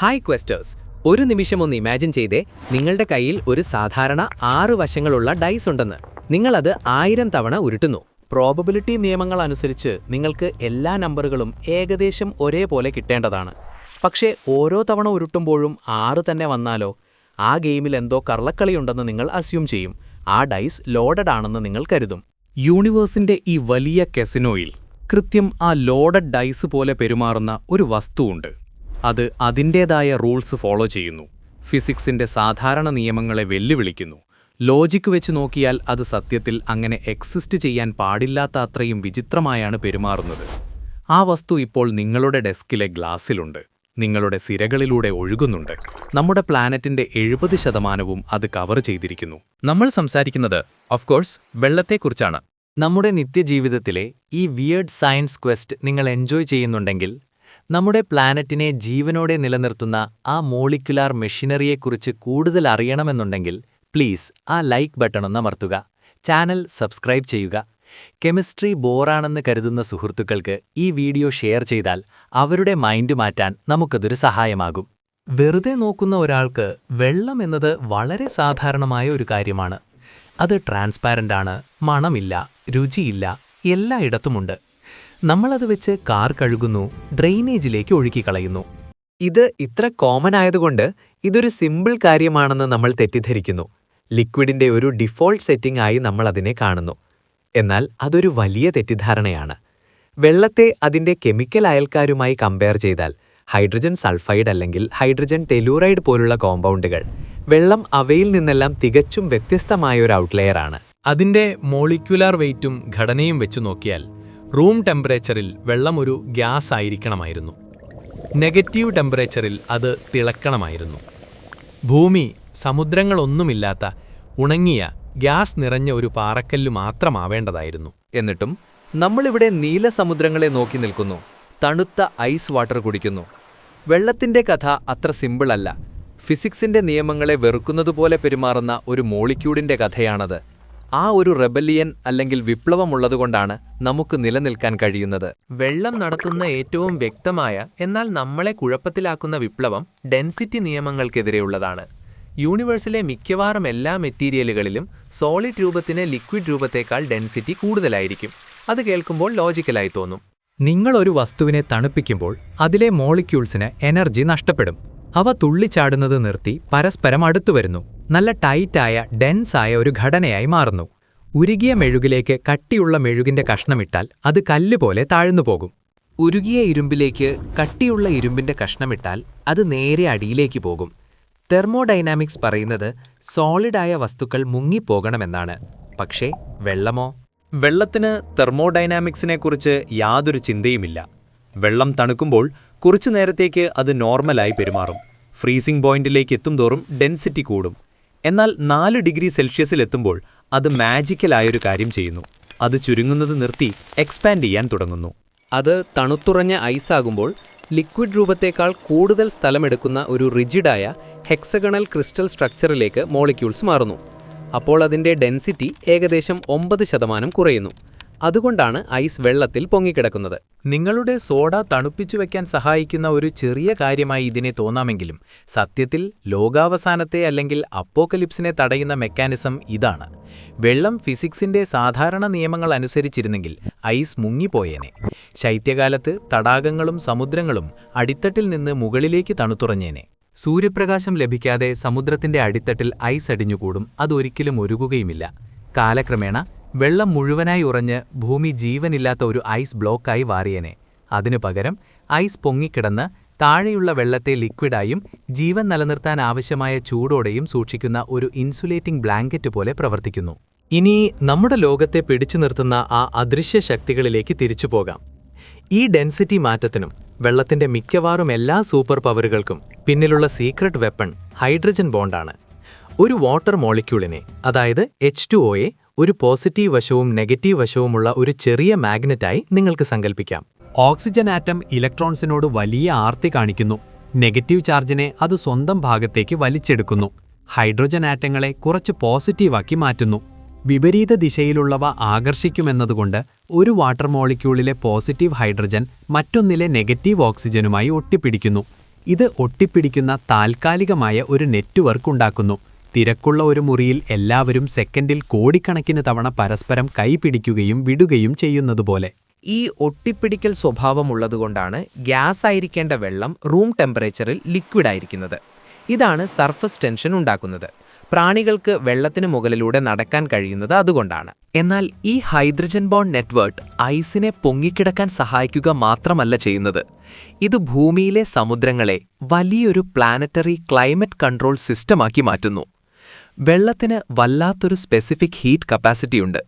Hi ക്വസ്റ്റേഴ്സ് ഒരു നിമിഷം ഒന്ന് ഇമാജിൻ ചെയ്തേ നിങ്ങളുടെ കയ്യിൽ ഒരു സാധാരണ ആറ് വശങ്ങളുള്ള ഡൈസ് ഉണ്ടെന്ന്. നിങ്ങളത് ആയിരം തവണ ഉരുട്ടുന്നു. പ്രോബബിലിറ്റി നിയമങ്ങൾ അനുസരിച്ച് നിങ്ങൾക്ക് എല്ലാ നമ്പറുകളും ഏകദേശം ഒരേപോലെ കിട്ടേണ്ടതാണ്. പക്ഷേ ഓരോ തവണ ഉരുട്ടുമ്പോഴും ആറ് തന്നെ വന്നാലോ? ആ ഗെയിമിൽ എന്തോ കള്ളക്കളിയുണ്ടെന്ന് നിങ്ങൾ അസ്യൂം ചെയ്യും. ആ ഡൈസ് ലോഡഡ് ആണെന്ന് നിങ്ങൾ കരുതും. യൂണിവേഴ്സിന്റെ ഈ വലിയ കെസിനോയിൽ കൃത്യം ആ ലോഡഡ് ഡൈസ് പോലെ പെരുമാറുന്ന ഒരു വസ്തുവുണ്ട്. അത് അതിന്റേതായ റൂൾസ് ഫോളോ ചെയ്യുന്നു. ഫിസിക്സിന്റെ സാധാരണ നിയമങ്ങളെ വെല്ലുവിളിക്കുന്നു. ലോജിക്ക് വെച്ച് നോക്കിയാൽ അത് സത്യത്തിൽ അങ്ങനെ എക്സിസ്റ്റ് ചെയ്യാൻ പാടില്ലാത്ത അത്രയും വിചിത്രമായാണ് പെരുമാറുന്നത്. ആ വസ്തു ഇപ്പോൾ നിങ്ങളുടെ ഡെസ്കിലെ ഗ്ലാസ്സിലുണ്ട്. നിങ്ങളുടെ സിരകളിലൂടെ ഒഴുകുന്നുണ്ട്. നമ്മുടെ പ്ലാനറ്റിന്റെ എഴുപത് ശതമാനവും അത് കവർ ചെയ്തിരിക്കുന്നു. നമ്മൾ സംസാരിക്കുന്നത് ഓഫ് കോഴ്സ് വെള്ളത്തെക്കുറിച്ചാണ്. നമ്മുടെ നിത്യജീവിതത്തിലെ ഈ വിയേഡ് സയൻസ് ക്വസ്റ്റ് നിങ്ങൾ എൻജോയ് ചെയ്യുന്നുണ്ടെങ്കിൽ നമ്മുടെ പ്ലാനറ്റിനെ ജീവനോടെ നിലനിർത്തുന്ന ആ മോളിക്കുലാർ മെഷീനറിയെക്കുറിച്ച് കൂടുതൽ അറിയണമെന്നുണ്ടെങ്കിൽ പ്ലീസ് ആ ലൈക്ക് അമർത്തുക. ചാനൽ സബ്സ്ക്രൈബ് ചെയ്യുക. കെമിസ്ട്രി ബോറാണെന്ന് കരുതുന്ന സുഹൃത്തുക്കൾക്ക് ഈ വീഡിയോ ഷെയർ ചെയ്താൽ അവരുടെ മൈൻഡ് മാറ്റാൻ നമുക്കതൊരു സഹായമാകും. വെറുതെ നോക്കുന്ന ഒരാൾക്ക് വെള്ളം എന്നത് വളരെ സാധാരണമായ ഒരു കാര്യമാണ്. അത് ട്രാൻസ്പാരന്റാണ് മണമില്ല രുചിയില്ല എല്ലായിടത്തുമുണ്ട്. നമ്മളത് വെച്ച് കാർ കഴുകുന്നു ഡ്രെയിനേജിലേക്ക് ഒഴുക്കി കളയുന്നു. ഇത് ഇത്ര കോമൺ ആയതുകൊണ്ട് ഇതൊരു സിമ്പിൾ കാര്യമാണെന്ന് നമ്മൾ തെറ്റിദ്ധരിക്കുന്നു. ലിക്വിഡിന്റെ ഒരു ഡിഫോൾട്ട് സെറ്റിംഗ് ആയി നമ്മൾ അതിനെ കാണുന്നു. എന്നാൽ അതൊരു വലിയ തെറ്റിദ്ധാരണയാണ്. വെള്ളത്തെ അതിന്റെ കെമിക്കൽ അയൽക്കാരുമായി കമ്പയർ ചെയ്താൽ ഹൈഡ്രജൻ സൾഫൈഡ് അല്ലെങ്കിൽ ഹൈഡ്രജൻ ടെലൂറൈഡ് പോലുള്ള കോമ്പൗണ്ടുകൾ വെള്ളം അവയിൽ നിന്നെല്ലാം തികച്ചും വ്യത്യസ്തമായ ഒരു ഔട്ട്ലെയറാണ് അതിന്റെ മോളിക്യുലാർ വെയ്റ്റും ഘടനയും വെച്ച് നോക്കിയാൽ റൂം ടെമ്പറേച്ചറിൽ വെള്ളം ഒരു ഗ്യാസ് ആയിരിക്കണമായിരുന്നു നെഗറ്റീവ് ടെമ്പറേച്ചറിൽ അത് തിളക്കണമായിരുന്നു. ഭൂമി സമുദ്രങ്ങളൊന്നുമില്ലാത്ത ഉണങ്ങിയ ഗ്യാസ് നിറഞ്ഞ ഒരു പാറക്കല്ലു മാത്രമാവേണ്ടതായിരുന്നു. എന്നിട്ടും നമ്മളിവിടെ നീലസമുദ്രങ്ങളെ നോക്കി നിൽക്കുന്നു. തണുത്ത ഐസ് വാട്ടർ കുടിക്കുന്നു. വെള്ളത്തിന്റെ കഥ അത്ര സിമ്പിളല്ല. ഫിസിക്സിന്റെ നിയമങ്ങളെ വെറുക്കുന്നതുപോലെ പെരുമാറുന്ന ഒരു മോളിക്യൂഡിന്റെ കഥയാണത്. ആ ഒരു റെബലിയൻ അല്ലെങ്കിൽ വിപ്ലവമുള്ളതുകൊണ്ടാണ് നമുക്ക് നിലനിൽക്കാൻ കഴിയുന്നത്. വെള്ളം നടത്തുന്ന ഏറ്റവും വ്യക്തമായ എന്നാൽ നമ്മളെ കുഴപ്പത്തിലാക്കുന്ന വിപ്ലവം ഡെൻസിറ്റി നിയമങ്ങൾക്കെതിരെയുള്ളതാണ്. യൂണിവേഴ്സിലെ മിക്കവാറും എല്ലാ മെറ്റീരിയലുകളിലും സോളിഡ് രൂപത്തിന് ലിക്വിഡ് രൂപത്തേക്കാൾ ഡെൻസിറ്റി കൂടുതലായിരിക്കും. അത് കേൾക്കുമ്പോൾ ലോജിക്കലായി തോന്നും. നിങ്ങൾ ഒരു വസ്തുവിനെ തണുപ്പിക്കുമ്പോൾ അതിലെ മോളിക്യൂൾസിന് എനർജി നഷ്ടപ്പെടും. അവ തുള്ളിച്ചാടുന്നത് നിർത്തി പരസ്പരം അടുത്തു വരുന്നു നല്ല ടൈറ്റായ ഡെൻസായ ഒരു ഘടനയായി മാറുന്നു. ഉരുകിയ മെഴുകിലേക്ക് കട്ടിയുള്ള മെഴുകിന്റെ കഷ്ണമിട്ടാൽ അത് കല്ല് പോലെ താഴ്ന്നു പോകും. ഉരുകിയ ഇരുമ്പിലേക്ക് കട്ടിയുള്ള ഇരുമ്പിന്റെ കഷ്ണമിട്ടാൽ അത് നേരെ അടിയിലേക്ക് പോകും. തെർമോഡൈനാമിക്സ് പറയുന്നത് സോളിഡായ വസ്തുക്കൾ മുങ്ങിപ്പോകണമെന്നാണ്. പക്ഷേ വെള്ളമോ? വെള്ളത്തിന് തെർമോഡൈനാമിക്സിനെക്കുറിച്ച് യാതൊരു ചിന്തയുമില്ല. വെള്ളം തണുക്കുമ്പോൾ കുറച്ചു നേരത്തേക്ക് അത് നോർമലായി പെരുമാറും. ഫ്രീസിംഗ് പോയിന്റിലേക്ക് എത്തും തോറും ഡെൻസിറ്റി കൂടും. എന്നാൽ നാല് ഡിഗ്രി സെൽഷ്യസിൽ എത്തുമ്പോൾ അത് മാജിക്കലായൊരു കാര്യം ചെയ്യുന്നു. അത് ചുരുങ്ങുന്നത് നിർത്തി എക്സ്പാൻഡ് ചെയ്യാൻ തുടങ്ങുന്നു. അത് തണുത്തുറഞ്ഞ ഐസാകുമ്പോൾ ലിക്വിഡ് രൂപത്തേക്കാൾ കൂടുതൽ സ്ഥലമെടുക്കുന്ന ഒരു റിജിഡായ ഹെക്സഗണൽ ക്രിസ്റ്റൽ സ്ട്രക്ചറിലേക്ക് മോളിക്യൂൾസ് മാറുന്നു. അപ്പോൾ അതിന്റെ ഡെൻസിറ്റി ഏകദേശം ഒമ്പത് ശതമാനം കുറയുന്നു. അതുകൊണ്ടാണ് ഐസ് വെള്ളത്തിൽ പൊങ്ങിക്കിടക്കുന്നത്. നിങ്ങളുടെ സോഡ തണുപ്പിച്ചു വെക്കാൻ സഹായിക്കുന്ന ഒരു ചെറിയ കാര്യമായി ഇതിനെ തോന്നാമെങ്കിലും സത്യത്തിൽ ലോകാവസാനത്തെ അല്ലെങ്കിൽ അപ്പോക്കലിപ്സിനെ തടയുന്ന മെക്കാനിസം ഇതാണ്. വെള്ളം ഫിസിക്സിന്റെ സാധാരണ നിയമങ്ങൾ അനുസരിച്ചിരുന്നെങ്കിൽ ഐസ് മുങ്ങിപ്പോയേനെ. ശൈത്യകാലത്ത് തടാകങ്ങളും സമുദ്രങ്ങളും അടിത്തട്ടിൽ നിന്ന് മുകളിലേക്ക് തണുത്തുറഞ്ഞേനെ. സൂര്യപ്രകാശം ലഭിക്കാതെ സമുദ്രത്തിന്റെ അടിത്തട്ടിൽ ഐസ് അടിഞ്ഞുകൂടും അതൊരിക്കലും ഒരുകുകയുമില്ല കാലക്രമേണ വെള്ളം മുഴുവനായി ഉറഞ്ഞ് ഭൂമി ജീവനില്ലാത്ത ഒരു ഐസ് ബ്ലോക്കായി വാറിയനെ. അതിനു പകരം ഐസ് പൊങ്ങിക്കിടന്ന് താഴെയുള്ള വെള്ളത്തെ ലിക്വിഡായും ജീവൻ നിലനിർത്താൻ ആവശ്യമായ ചൂടോടെയും സൂക്ഷിക്കുന്ന ഒരു ഇൻസുലേറ്റിംഗ് ബ്ലാങ്കറ്റ് പോലെ പ്രവർത്തിക്കുന്നു. ഇനി നമ്മുടെ ലോകത്തെ പിടിച്ചു നിർത്തുന്ന ആ അദൃശ്യ ശക്തികളിലേക്ക് തിരിച്ചു പോകാം. ഈ ഡെൻസിറ്റി മാറ്റത്തിനും വെള്ളത്തിന്റെ മിക്കവാറും എല്ലാ സൂപ്പർ പവറുകൾക്കും പിന്നിലുള്ള സീക്രട്ട് വെപ്പൺ ഹൈഡ്രജൻ ബോണ്ടാണ്. ഒരു വാട്ടർ മോളിക്യൂളിനെ അതായത് എച്ച് ടു ഒയെ ഒരു പോസിറ്റീവ് വശവും നെഗറ്റീവ് വശവുമുള്ള ഒരു ചെറിയ മാഗ്നറ്റായി നിങ്ങൾക്ക് സങ്കല്പിക്കാം ഓക്സിജൻ ആറ്റം ഇലക്ട്രോൺസിനോട് വലിയ ആർത്തി കാണിക്കുന്നു. നെഗറ്റീവ് ചാർജിനെ അത് സ്വന്തം ഭാഗത്തേക്ക് വലിച്ചെടുക്കുന്നു. ഹൈഡ്രോജൻ ആറ്റങ്ങളെ കുറച്ച് പോസിറ്റീവാക്കി മാറ്റുന്നു. വിപരീത ദിശയിലുള്ളവ ആകർഷിക്കുമെന്നതുകൊണ്ട് ഒരു വാട്ടർ മോളിക്യൂളിലെ പോസിറ്റീവ് ഹൈഡ്രജൻ മറ്റൊന്നിലെ നെഗറ്റീവ് ഓക്സിജനുമായി ഒട്ടിപ്പിടിക്കുന്നു. ഇത് ഒട്ടിപ്പിടിക്കുന്ന താൽക്കാലികമായ ഒരു നെറ്റ്വർക്ക് ഉണ്ടാക്കുന്നു. തിരക്കുള്ള ഒരു മുറിയിൽ എല്ലാവരും സെക്കൻഡിൽ കോടിക്കണക്കിന് തവണ പരസ്പരം കൈപിടിക്കുകയും വിടുകയും ചെയ്യുന്നതുപോലെ. ഈ ഒട്ടിപ്പിടിക്കൽ സ്വഭാവമുള്ളതുകൊണ്ടാണ് ഗ്യാസ് ആയിരിക്കേണ്ട വെള്ളം റൂം ടെമ്പറേച്ചറിൽ ലിക്വിഡ് ആയിരിക്കുന്നത് ഇതാണ് സർഫസ് ടെൻഷൻ ഉണ്ടാക്കുന്നത്. പ്രാണികൾക്ക് വെള്ളത്തിന് മുകളിലൂടെ നടക്കാൻ കഴിയുന്നത് അതുകൊണ്ടാണ്. എന്നാൽ ഈ ഹൈഡ്രജൻ ബോണ്ട് നെറ്റ്വർക്ക് ഐസിനെ പൊങ്ങിക്കിടക്കാൻ സഹായിക്കുക മാത്രമല്ല ചെയ്യുന്നത്. ഇത് ഭൂമിയിലെ സമുദ്രങ്ങളെ വലിയൊരു പ്ലാനറ്ററി ക്ലൈമറ്റ് കൺട്രോൾ സിസ്റ്റമാക്കി മാറ്റുന്നു. വെള്ളത്തിന് വല്ലാത്തൊരു സ്പെസിഫിക് ഹീറ്റ് കപ്പാസിറ്റിയുണ്ട്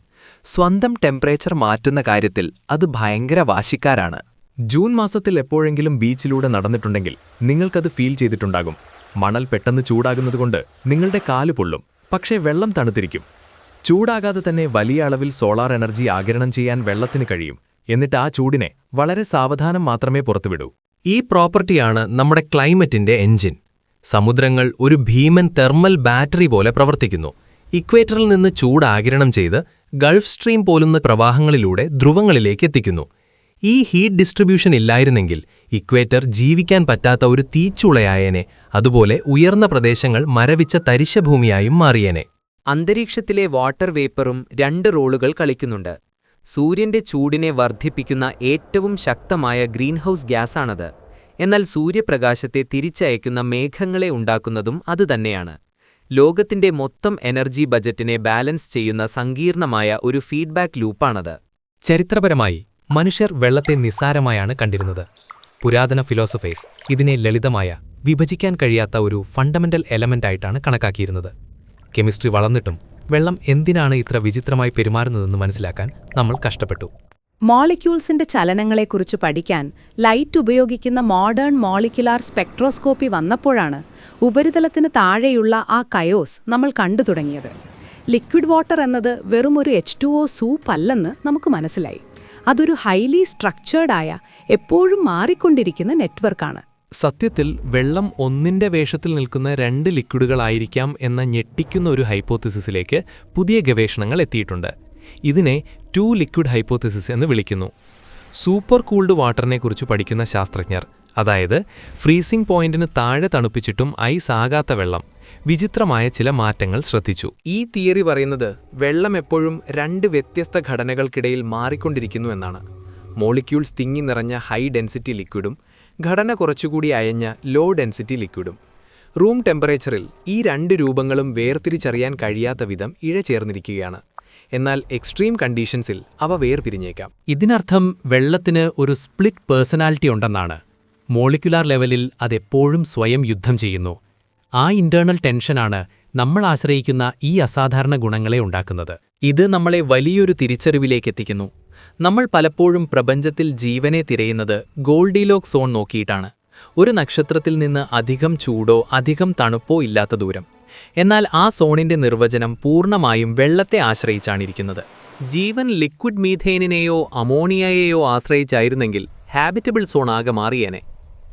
സ്വന്തം ടെമ്പറേച്ചർ മാറ്റുന്ന കാര്യത്തിൽ അത് ഭയങ്കര വാശിക്കാരാണ്. ജൂൺ മാസത്തിൽ എപ്പോഴെങ്കിലും ബീച്ചിലൂടെ നടന്നിട്ടുണ്ടെങ്കിൽ നിങ്ങൾക്കത് ഫീൽ ചെയ്തിട്ടുണ്ടാകും. മണൽ പെട്ടെന്ന് ചൂടാകുന്നതുകൊണ്ട് നിങ്ങളുടെ കാൽ പൊള്ളും. പക്ഷേ വെള്ളം തണുത്തിരിക്കും. ചൂടാകാതെ തന്നെ വലിയ അളവിൽ സോളാർ എനർജി ആഗിരണം ചെയ്യാൻ വെള്ളത്തിന് കഴിയും. എന്നിട്ട് ആ ചൂടിനെ വളരെ സാവധാനം മാത്രമേ പുറത്തുവിടൂ. ഈ പ്രോപ്പർട്ടിയാണ് നമ്മുടെ ക്ലൈമറ്റിന്റെ എഞ്ചിൻ സമുദ്രങ്ങൾ ഒരു ഭീമൻ തെർമൽ ബാറ്ററി പോലെ പ്രവർത്തിക്കുന്നു. ഇക്വേറ്ററിൽ നിന്ന് ചൂട് ആഗിരണം ചെയ്ത് ഗൾഫ് സ്ട്രീം പോലുന്ന പ്രവാഹങ്ങളിലൂടെ ധ്രുവങ്ങളിലേക്ക് എത്തിക്കുന്നു. ഈ ഹീറ്റ് ഡിസ്ട്രിബ്യൂഷൻ ഇല്ലായിരുന്നെങ്കിൽ ഇക്വേറ്റർ ജീവിക്കാൻ പറ്റാത്ത ഒരു തീച്ചുളയായേനെ അതുപോലെ ഉയർന്ന പ്രദേശങ്ങൾ മരവിച്ച തരിശഭൂമിയായും മാറിയേനെ. അന്തരീക്ഷത്തിലെ വാട്ടർ വേപ്പറും രണ്ട് റോളുകൾ കളിക്കുന്നുണ്ട്. സൂര്യന്റെ ചൂടിനെ വർദ്ധിപ്പിക്കുന്ന ഏറ്റവും ശക്തമായ ഗ്രീൻഹൌസ് ഗ്യാസാണത്. എന്നാൽ സൂര്യപ്രകാശത്തെ തിരിച്ചയക്കുന്ന മേഘങ്ങളെ ഉണ്ടാക്കുന്നതും അതുതന്നെയാണ് ലോകത്തിന്റെ മൊത്തം എനർജി ബജറ്റിനെ ബാലൻസ് ചെയ്യുന്ന സങ്കീർണമായ ഒരു ഫീഡ്ബാക്ക് ലൂപ്പാണത്. ചരിത്രപരമായി മനുഷ്യർ വെള്ളത്തെ നിസ്സാരമായാണ് കണ്ടിരുന്നത്. പുരാതന ഫിലോസഫേഴ്സ് ഇതിനെ ലളിതമായ വിഭജിക്കാൻ കഴിയാത്ത ഒരു ഫണ്ടമെന്റൽ എലമെന്റ് ആയിട്ടാണ് കണക്കാക്കിയിരുന്നത്. കെമിസ്ട്രി വളർന്നിട്ടും വെള്ളം എന്തിനാണ് ഇത്ര വിചിത്രമായി പെരുമാറുന്നതെന്ന് മനസ്സിലാക്കാൻ നമ്മൾ കഷ്ടപ്പെട്ടു. മോളിക്യൂൾസിന്റെ ചലനങ്ങളെക്കുറിച്ച് പഠിക്കാൻ ലൈറ്റ് ഉപയോഗിക്കുന്ന മോഡേൺ മോളിക്യുലാർ സ്പെക്ട്രോസ്കോപ്പി വന്നപ്പോഴാണ് ഉപരിതലത്തിന് താഴെയുള്ള ആ കയോസ് നമ്മൾ കണ്ടു തുടങ്ങിയത്. ലിക്വിഡ് വാട്ടർ എന്നത് വെറുമൊരു എച്ച് ടു ഒ സൂപ്പ് അല്ലെന്ന് നമുക്ക് മനസ്സിലായി. അതൊരു ഹൈലി സ്ട്രക്ചേർഡായ എപ്പോഴും മാറിക്കൊണ്ടിരിക്കുന്ന നെറ്റ്വർക്കാണ്. സത്യത്തിൽ വെള്ളം ഒന്നിന്റെ വേഷത്തിൽ നിൽക്കുന്ന രണ്ട് ലിക്വിഡുകളായിരിക്കാം എന്ന ഞെട്ടിക്കുന്ന ഒരു ഹൈപ്പോത്തിസിസിലേക്ക് പുതിയ ഗവേഷണങ്ങൾ എത്തിയിട്ടുണ്ട്. ഇതിനെ ടു ലിക്വിഡ് ഹൈപ്പോത്തിസിസ് എന്ന് വിളിക്കുന്നു. സൂപ്പർ കൂൾഡ് വാട്ടറിനെക്കുറിച്ച് പഠിക്കുന്ന ശാസ്ത്രജ്ഞർ അതായത് ഫ്രീസിംഗ് പോയിന്റിന് താഴെ തണുപ്പിച്ചിട്ടും ഐസ് ആകാത്ത വെള്ളം വിചിത്രമായ ചില മാറ്റങ്ങൾ ശ്രദ്ധിച്ചു. ഈ തിയറി പറയുന്നത് വെള്ളം എപ്പോഴും രണ്ട് വ്യത്യസ്ത ഘടനകൾക്കിടയിൽ മാറിക്കൊണ്ടിരിക്കുന്നു എന്നാണ്. മോളിക്യൂൾസ് തിങ്ങി നിറഞ്ഞ ഹൈ ഡെൻസിറ്റി ലിക്വിഡും ഘടന കുറച്ചുകൂടി അയഞ്ഞ ലോ ഡെൻസിറ്റി ലിക്വിഡും. റൂം ടെമ്പറേച്ചറിൽ ഈ രണ്ട് രൂപങ്ങളും വേർതിരിച്ചറിയാൻ കഴിയാത്ത വിധം ഇഴചേർന്നിരിക്കുകയാണ് എന്നാൽ എക്സ്ട്രീം കണ്ടീഷൻസിൽ അവ വേർപിരിഞ്ഞേക്കാം. ഇതിനർത്ഥം വെള്ളത്തിന് ഒരു സ്പ്ലിറ്റ് പേഴ്സണാലിറ്റി ഉണ്ടെന്നാണ്. മോളിക്കുലാർ ലെവലിൽ അതെപ്പോഴും സ്വയം യുദ്ധം ചെയ്യുന്നു. ആ ഇന്റേണൽ ടെൻഷനാണ് നമ്മൾ ആശ്രയിക്കുന്ന ഈ അസാധാരണ ഗുണങ്ങളെ ഉണ്ടാക്കുന്നത്. ഇത് നമ്മളെ വലിയൊരു തിരിച്ചറിവിലേക്ക് എത്തിക്കുന്നു. നമ്മൾ പലപ്പോഴും പ്രപഞ്ചത്തിൽ ജീവനെ തിരയുന്നത് ഗോൾഡിലോക്ക് സോൺ നോക്കിയിട്ടാണ്. ഒരു നക്ഷത്രത്തിൽ നിന്ന് അധികം ചൂടോ അധികം തണുപ്പോ ഇല്ലാത്ത ദൂരം. എന്നാൽ ആ സോണിന്റെ നിർവചനം പൂർണമായും വെള്ളത്തെ ആശ്രയിച്ചാണിരിക്കുന്നത്. ജീവൻ ലിക്വിഡ് മീഥേനിനെയോ അമോണിയയെയോ ആശ്രയിച്ചായിരുന്നെങ്കിൽ ഹാബിറ്റബിൾ സോൺ ആകെ മാറിയേനെ.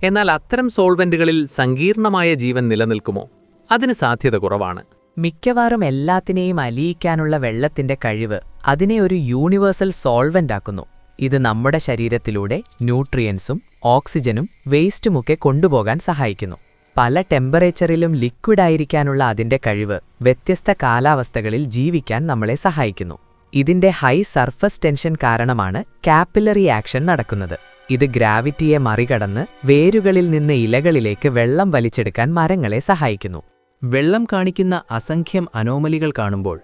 എന്നാൽ അത്തരം സോൾവെന്റുകളിൽ സങ്കീർണമായ ജീവൻ നിലനിൽക്കുമോ? അതിന് സാധ്യത കുറവാണ്. മിക്കവാറും എല്ലാത്തിനെയും അലിയിക്കാനുള്ള വെള്ളത്തിന്റെ കഴിവ് അതിനെ ഒരു യൂണിവേഴ്സൽ സോൾവെന്റ് ആക്കുന്നു. ഇത് നമ്മുടെ ശരീരത്തിലൂടെ ന്യൂട്രിയൻസും ഓക്സിജനും വേസ്റ്റുമൊക്കെ കൊണ്ടുപോകാൻ സഹായിക്കുന്നു. പല ടെമ്പറേച്ചറിലും ലിക്വിഡ് ആയിരിക്കാനുള്ള അതിന്റെ കഴിവ് വ്യത്യസ്ത കാലാവസ്ഥകളിൽ ജീവിക്കാൻ നമ്മളെ സഹായിക്കുന്നു. ഇതിന്റെ ഹൈ സർഫസ് ടെൻഷൻ കാരണമാണ് കാപ്പിലറി ആക്ഷൻ നടക്കുന്നത്. ഇത് ഗ്രാവിറ്റിയെ മറികടന്ന് വേരുകളിൽ നിന്ന് ഇലകളിലേക്ക് വെള്ളം വലിച്ചെടുക്കാൻ മരങ്ങളെ സഹായിക്കുന്നു. വെള്ളം കാണിക്കുന്ന അസംഖ്യം അനോമലികൾ കാണുമ്പോൾ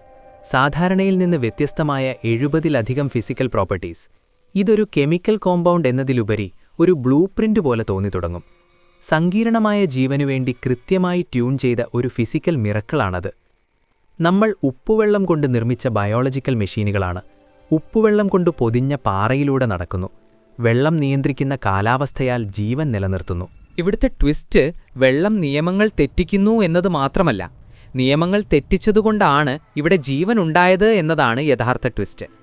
സാധാരണയിൽ നിന്ന് വ്യത്യസ്തമായ എഴുപതിലധികം ഫിസിക്കൽ പ്രോപ്പർട്ടീസ് ഇതൊരു കെമിക്കൽ കോമ്പൗണ്ട് എന്നതിലുപരി ഒരു ബ്ലൂ പോലെ തോന്നിത്തുടങ്ങും. സങ്കീർണമായ ജീവനുവേണ്ടി കൃത്യമായി ട്യൂൺ ചെയ്ത ഒരു ഫിസിക്കൽ മിറക്കിളാണത്. നമ്മൾ ഉപ്പുവെള്ളം കൊണ്ട് നിർമ്മിച്ച ബയോളജിക്കൽ മെഷീനുകളാണ്. ഉപ്പുവെള്ളം കൊണ്ട് പൊതിഞ്ഞ പാറയിലൂടെ നടക്കുന്നു. വെള്ളം നിയന്ത്രിക്കുന്ന കാലാവസ്ഥയാൽ ജീവൻ നിലനിർത്തുന്നു. ഇവിടുത്തെ ട്വിസ്റ്റ് വെള്ളം നിയമങ്ങൾ തെറ്റിക്കുന്നു എന്നത് മാത്രമല്ല. നിയമങ്ങൾ തെറ്റിച്ചതുകൊണ്ടാണ് ഇവിടെ ജീവൻ ഉണ്ടായത് എന്നതാണ് യഥാർത്ഥ ട്വിസ്റ്റ്.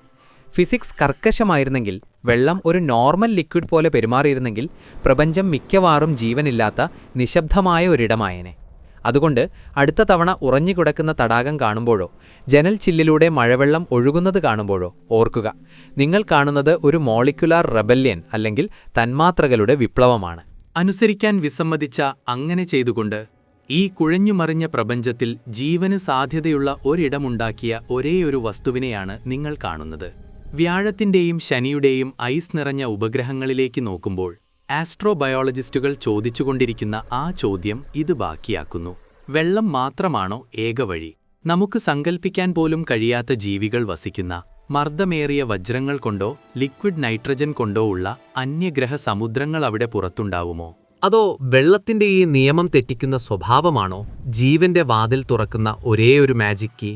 ഫിസിക്സ് കർക്കശമായിരുന്നെങ്കിൽ വെള്ളം ഒരു നോർമൽ ലിക്വിഡ് പോലെ പെരുമാറിയിരുന്നെങ്കിൽ പ്രപഞ്ചം മിക്കവാറും ജീവനില്ലാത്ത നിശബ്ദമായ ഒരിടമായേനെ. അതുകൊണ്ട് അടുത്ത തവണ ഉറഞ്ഞുകിടക്കുന്ന തടാകം കാണുമ്പോഴോ ജനൽ ചില്ലിലൂടെ മഴവെള്ളം ഒഴുകുന്നത് കാണുമ്പോഴോ ഓർക്കുക. നിങ്ങൾ കാണുന്നത് ഒരു മോളിക്കുലാർ റെബല്യൻ അല്ലെങ്കിൽ തന്മാത്രകളുടെ വിപ്ലവമാണ്. അനുസരിക്കാൻ വിസമ്മതിച്ച അങ്ങനെ ചെയ്തുകൊണ്ട് ഈ കുഴഞ്ഞുമറിഞ്ഞ പ്രപഞ്ചത്തിൽ ജീവന് സാധ്യതയുള്ള ഒരിടമുണ്ടാക്കിയ ഒരേയൊരു വസ്തുവിനെയാണ് നിങ്ങൾ കാണുന്നത്. വ്യാഴത്തിന്റെയും ശനിയുടെയും ഐസ് നിറഞ്ഞ ഉപഗ്രഹങ്ങളിലേക്ക് നോക്കുമ്പോൾ ആസ്ട്രോബയോളജിസ്റ്റുകൾ ചോദിച്ചുകൊണ്ടിരിക്കുന്ന ആ ചോദ്യം ഇത് ബാക്കിയാക്കുന്നു. വെള്ളം മാത്രമാണോ ഏകവഴി നമുക്ക് സങ്കൽപ്പിക്കാൻ പോലും കഴിയാത്ത ജീവികൾ വസിക്കുന്ന മർദ്ദമേറിയ വജ്രങ്ങൾ കൊണ്ടോ ലിക്വിഡ് നൈട്രജൻ കൊണ്ടോ ഉള്ള അന്യഗ്രഹ സമുദ്രങ്ങൾ അവിടെ പുറത്തുണ്ടാവുമോ? അതോ വെള്ളത്തിന്റെ ഈ നിയമം തെറ്റിക്കുന്ന സ്വഭാവമാണോ ജീവന്റെ വാതിൽ തുറക്കുന്ന ഒരേയൊരു മാജിക് കീ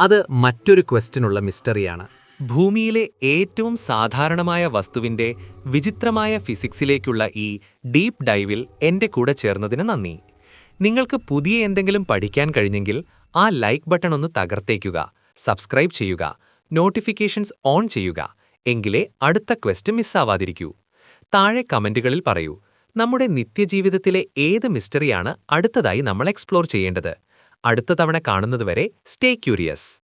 അത് മറ്റൊരു ക്വസ്റ്റിനുള്ള മിസ്റ്ററിയാണ് ഭൂമിയിലെ ഏറ്റവും സാധാരണമായ വസ്തുവിന്റെ വിചിത്രമായ ഫിസിക്സിലേക്കുള്ള ഈ ഡീപ്പ് ഡൈവിൽ എന്റെ കൂടെ ചേർന്നതിന് നന്ദി. നിങ്ങൾക്ക് പുതിയ എന്തെങ്കിലും പഠിക്കാൻ കഴിഞ്ഞെങ്കിൽ ആ ലൈക്ക് ബട്ടൺ ഒന്ന് തകർത്തേക്കുക സബ്സ്ക്രൈബ് ചെയ്യുക നോട്ടിഫിക്കേഷൻസ് ഓൺ ചെയ്യുക എങ്കിലേ അടുത്ത ക്വസ്റ്റ് മിസ്സാവാതിരിക്കൂ. താഴെ കമന്റുകളിൽ പറയൂ നമ്മുടെ നിത്യജീവിതത്തിലെ ഏത് മിസ്റ്ററിയാണ് അടുത്തതായി നമ്മൾ എക്സ്പ്ലോർ ചെയ്യേണ്ടത്? അടുത്ത തവണ കാണുന്നതുവരെ സ്റ്റേ ക്യൂരിയസ്.